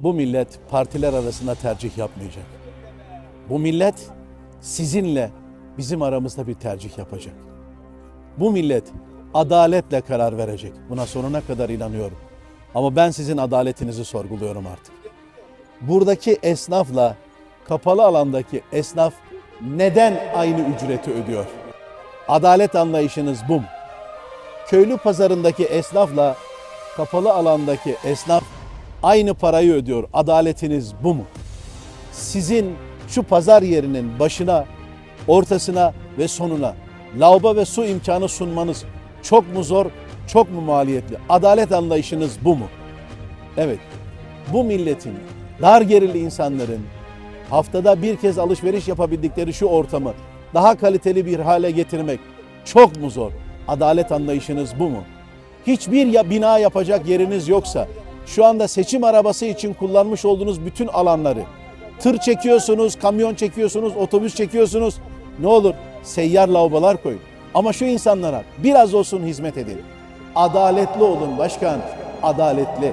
Bu millet partiler arasında tercih yapmayacak. Bu millet sizinle bizim aramızda bir tercih yapacak. Bu millet adaletle karar verecek. Buna sonuna kadar inanıyorum. Ama ben sizin adaletinizi sorguluyorum artık. Buradaki esnafla kapalı alandaki esnaf neden aynı ücreti ödüyor? Adalet anlayışınız bu? Köylü pazarındaki esnafla kapalı alandaki esnaf aynı parayı ödüyor. Adaletiniz bu mu? Sizin şu pazar yerinin başına, ortasına ve sonuna lavabo ve su imkanı sunmanız çok mu zor, çok mu maliyetli? Adalet anlayışınız bu mu? Evet, bu milletin, dar gelirli insanların haftada bir kez alışveriş yapabildikleri şu ortamı daha kaliteli bir hale getirmek çok mu zor? Adalet anlayışınız bu mu? Hiçbir ya bina yapacak yeriniz yoksa şu anda seçim arabası için kullanmış olduğunuz bütün alanları tır çekiyorsunuz, kamyon çekiyorsunuz, otobüs çekiyorsunuz. Ne olur seyyar lavabolar koyun. Ama şu insanlara biraz olsun hizmet edin. Adaletli olun başkan, adaletli.